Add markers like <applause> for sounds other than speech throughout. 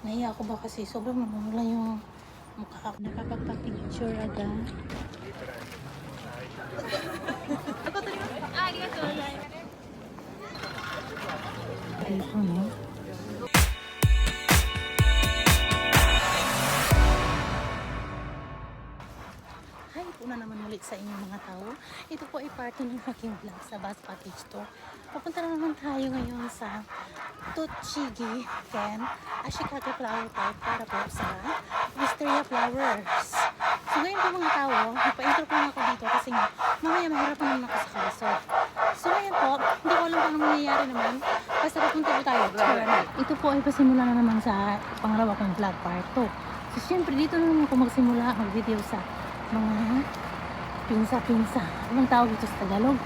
Nahiya ako ba kasi sobrang namumula yung mukha. Nakapagpa-picture agad. Ayoko, no? Ulit sa inyong mga tao. Ito po ay part ng aking vlog sa bus package tour. Papunta na naman tayo ngayon sa Tuchigi Ken Ashikaga Flower Park para po sa Wisteria Flowers. So ngayon po mga tao, ipa-intro po ako dito kasi nga mamaya mahirap naman makasakay. So, so ngayon po, hindi ko alam kung anong mangyayari naman. Basta papunta po tayo. Ito po ay pasimula na naman sa pangalawa kong vlog part 2. So syempre dito na naman ako magsimula mag-video sa mga pinsa-pinsa. Anong tawag ito sa Tagalog?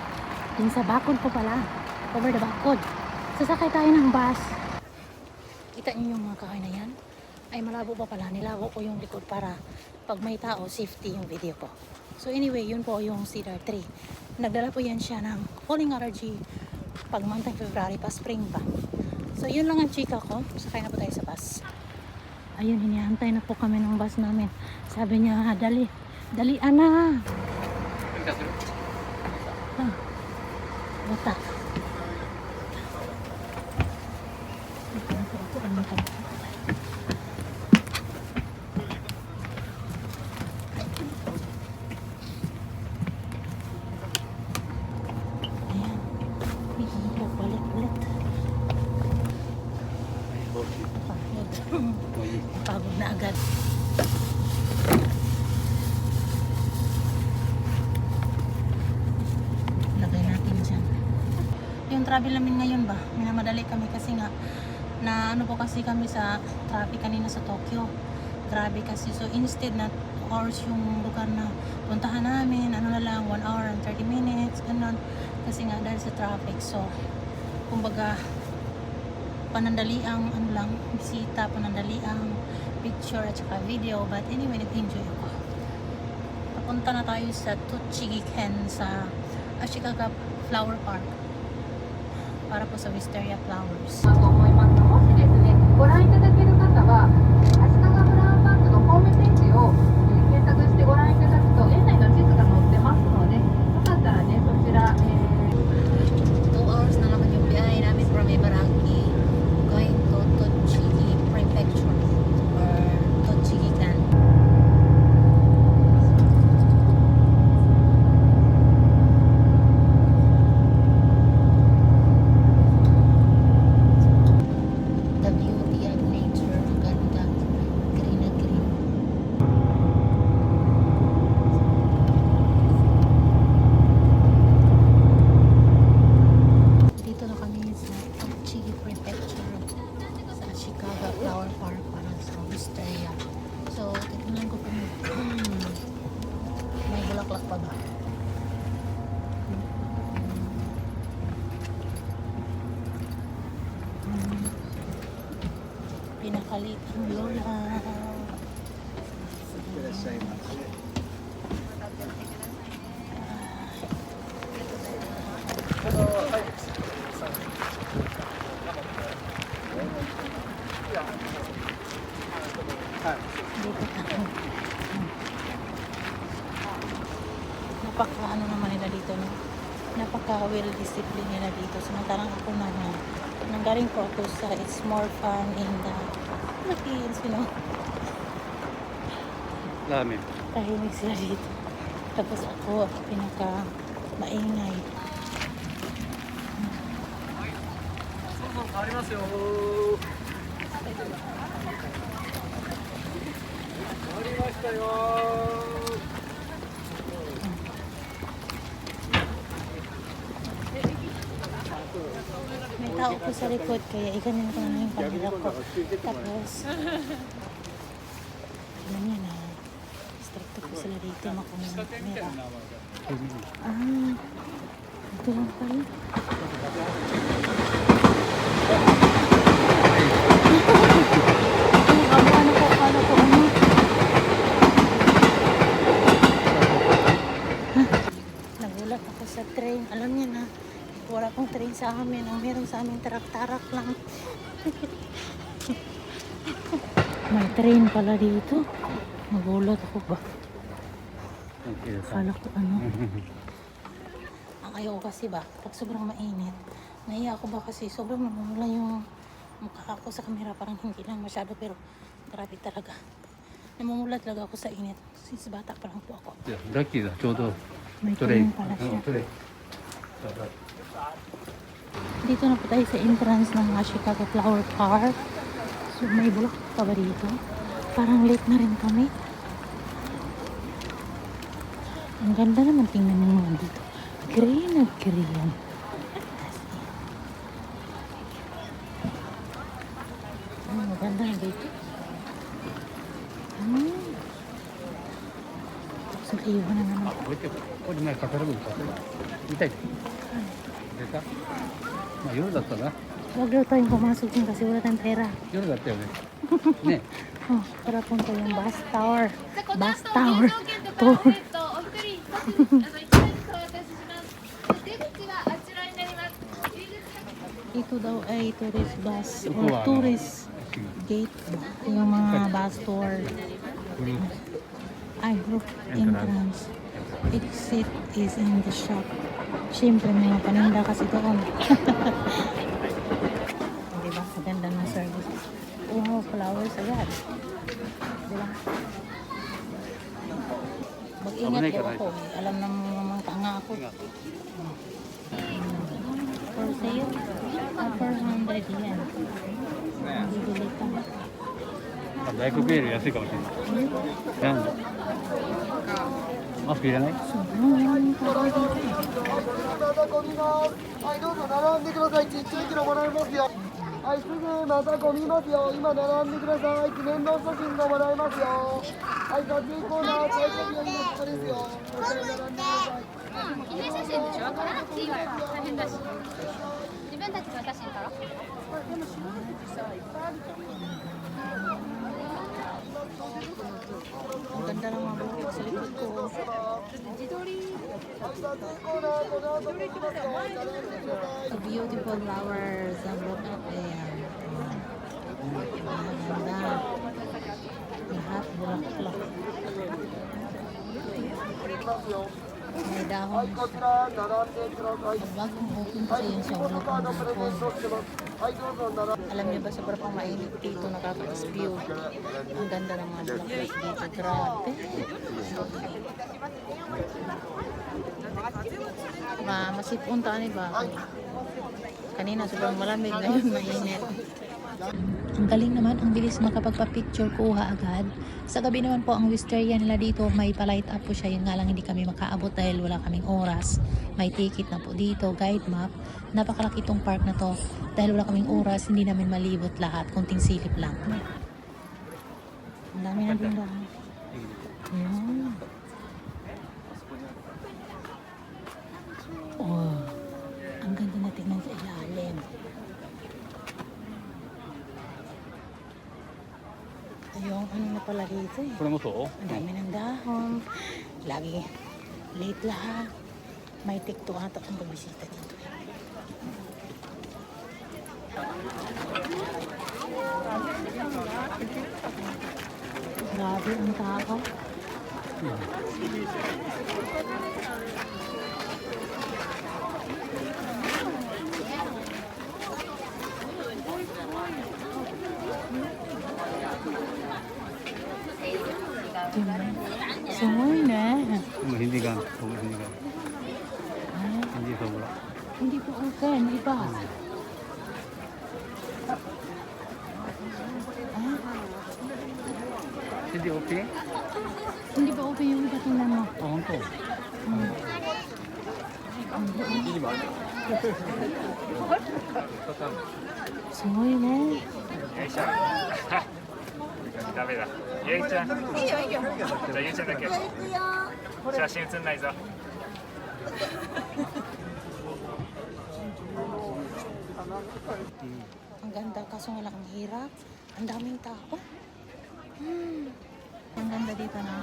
Pinsa bakod po pala. Over the bakod. Sasakay tayo ng bus. Kita niyo yung mga kahoy na yan? Ay malabo pa pala. Nilago ko yung likod para pag may tao, safety yung video ko. So anyway, yun po yung Cedar 3. Nagdala po yan siya ng falling allergy pag month February pa, spring pa. So yun lang ang chika ko. Sakay na po tayo sa bus. Ayun, hinihantay na po kami ng bus namin. Sabi niya, "Ah, dali, dali ana. Ah, bata. Ito na po ako, ano ka ba? Ayan. Ayan po, balik ulit. Pagod. Pagod na agad. Lagay natin dyan. Yung travel namin ngayon ba, minamadali kami kasi nga na ano po kasi kami sa traffic kanina sa Tokyo. Grabe kasi. So instead na hours yung lugar na puntahan namin, ano na lang, 1 hour and 30 minutes, ganun. Kasi nga dahil sa traffic. So, kumbaga, panandali ang ano lang, bisita, panandali ang picture at saka video. But anyway, nag-enjoy ako. Papunta na tayo sa Tuchigiken sa Ashikaga Flower Park para ご覧いただける方は、足シフラワーパークのホームページを検索してご覧いただ Pinakalit ang lola. Dito tayo. Napaka ano naman nila dito no? Napaka well disciplined nila dito. Samantalang ako na na nanggaling po ako sa it's more fun in the Philippines, you know. Dami. Tahimik sila dito. Tapos ako, pinaka maingay. 変 ako sa likod kaya iganin ko na yung pamilya ko. Tapos, ganyan na. Stricto po sila dito makunin ng kamera. Ah, ito lang pala. Nagulat ako sa train. Alam niya na, wala pong train sa amin. Ang meron sa amin, tarak-tarak lang. May train pala dito. Nagulat ako ba? Akala ko ano. <laughs> Ang ayaw ko kasi ba, pag sobrang mainit, naiya ako ba kasi sobrang namumula yung mukha ko sa camera. Parang hindi lang masyado pero grabe talaga. Namumula talaga ako sa init. Since bata pa lang po ako. ラッキーだちょうど May トレイ train pala う siya. んトレイ dito na po tayo sa entrance ng Chicago Flower Park. So may bulak pa ba dito? Parang late na rin kami. Ang ganda naman tingnan mo naman dito. Green at green. Oh, maganda na dito. Hmm. Sa iyo na naman. Ah, Pwede na kakaragod ka. Itay. ここに前かかる分か見たい出たまあ夜だったな Huwag daw tayong pumasok dun kasi wala tayong pera. 夜だったよねね Oh, para punta yung bus tower. じゃあこの Bus 後 tower. 入場券と Tour. か、えっと、お一人一つあの一枚ずつお渡しします。出口はあちらになります。入り口 Ito daw ay tourist bus Ito or ano? tourist gate. Yung mga bus tour. グループ Ay, roof Entrance. entrance. Exit is in the shop. Siyempre, may mga paninda kasi doon. <laughs> diba? Maganda ng service. Wow, flowers agad. Diba? Mag-ingat Abunay po ka, ako. Alam ng mga tanga ako. For sale, ah, 400 yan. Bibili ka. あ大黒より安いかもしれないなんで マスクい？らない。はい、どうぞ並んでください。ちっちゃい。キロもらえますよ。はい、すぐまた混みますよ。今並んでください。記念の写真がもらえますよ。はい、撮影コーナー、最初によりのここですよ。こちらに並んください。記念写真でしょ撮らなくてい。い。わよ大変だし自分たちの写真撮ろう Ang ganda ng mga bukid sa likod ko. はい、撮影コーナ Ang ganda ng mga buhok sa likod ko. The beautiful flowers ang look at there. Ang ganda. Lahat bulaklak. Thank you may dahon na open kasi yung sobrang pang dahon. Alam niyo ba, sobrang pang mainit dito, nakaka-spew. Ang ganda ng mga bulaklak dito. Grabe. Ma, masipon tani ba? Kanina sobrang malamig, ngayon mainit. Ang galing naman, ang bilis makapagpa-picture kuha agad. Sa gabi naman po, ang wisteria nila dito, may pa-light up po siya. Yun nga lang hindi kami makaabot dahil wala kaming oras. May ticket na po dito, guide map. Napakalaki tong park na to. Dahil wala kaming oras, hindi namin malibot lahat. Kunting silip lang. Ang dami na din dahil. Ayan. Oh, ang ganda na tingnan sa ilalim pa palagi ito eh. Puno mo suo? Ang dami ng dahon. Lagi late lahat. May tikto ata kung pagbisita dito. Grabe ang tao. Hmm. Hindi po open. Iba. Ah, Hindi okay? hindi ba open yung iba tingnan mo? あ、本当。Sumoy na. ダメだ。ゆいちゃん。いいよいいよ。じゃあゆいちゃんだけ。写真写んないぞ。Mm. Ang ganda, kaso nga lang ang hirap. Ang daming tao. Hmm. Ang ganda dito na.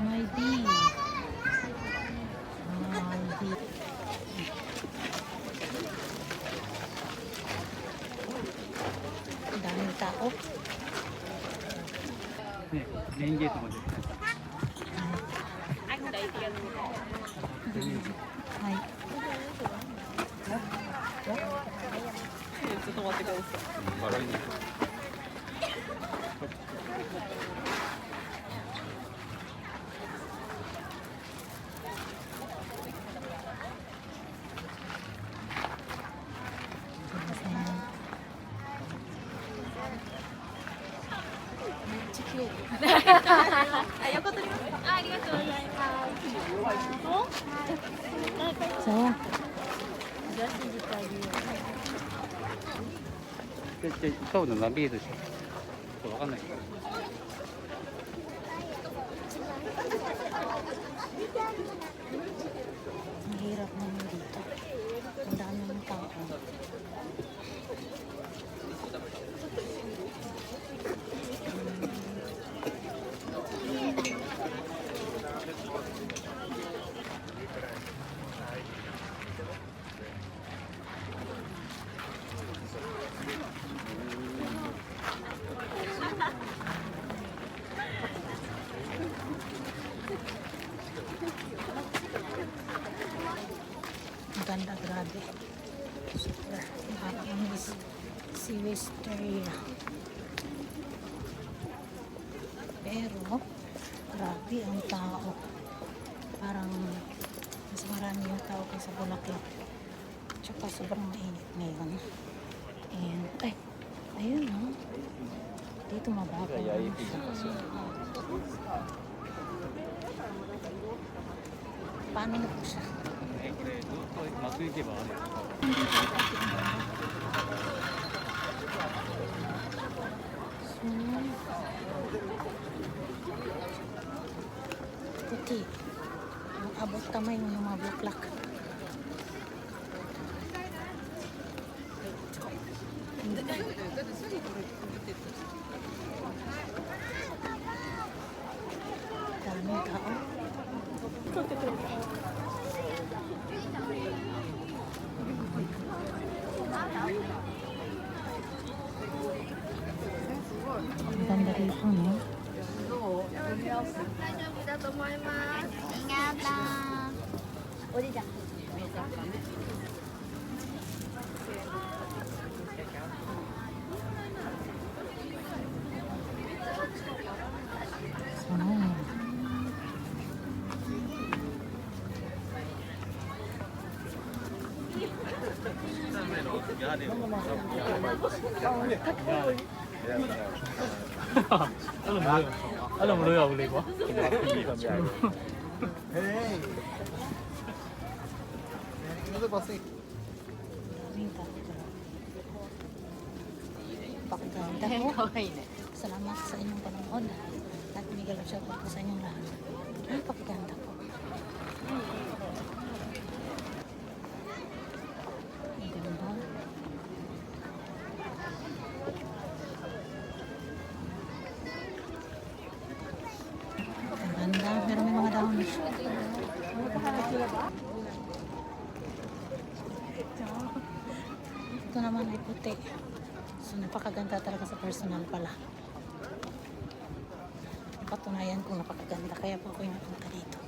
My dear. My dear. 全ゲートも絶はい。ちょっと待ってください。今日の何ビールでしょう。わかんないけど。Ganda, grabe. Super. Nakakamiss si Wisteria. Pero, grabe ang tao. Parang mas marami yung tao kaysa Bulaklak. Tsaka sobrang mainit ngayon. And, ay, ayun oh. Dito mababaw lang siya. Paano na po siya? 수익이 많아요. Puti. Abot kamay ng mga bulaklak. Salamat sa inyong panonood. At shout out po sa inyong lahat pakaganda po. Ang ganda. Ang ganda. Pero may mga dahon na siya. Ito puti. So, napakaganda talaga sa personal pala. Patunayan kong napakaganda. Kaya po ako yung napunta dito.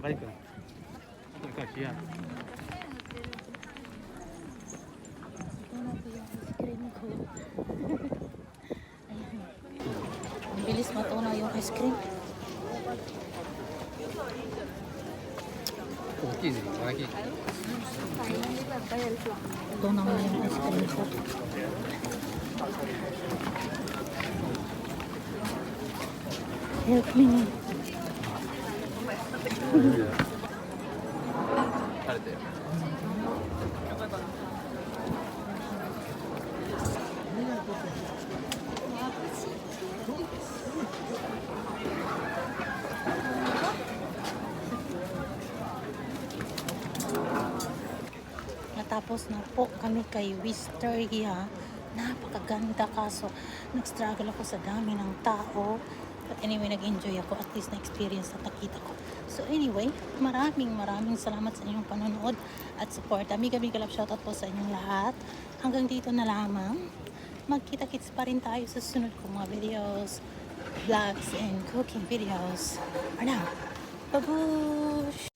Balik ko. Ito ka siya. Ito na po yung ice cream ko. Ayan. Ang bilis matunaw yung ice cream. Ito naman yung ice cream ko. Help me. Kay Wisteria. Napakaganda kaso nag-struggle ako sa dami ng tao. But anyway, nag-enjoy ako. At least na-experience at nakita ko. So anyway, maraming maraming salamat sa inyong panonood at support. Amiga, amiga love shoutout po sa inyong lahat. Hanggang dito na lamang. magkita-kits pa rin tayo sa susunod kong mga videos, vlogs, and cooking videos. Ano? Babush!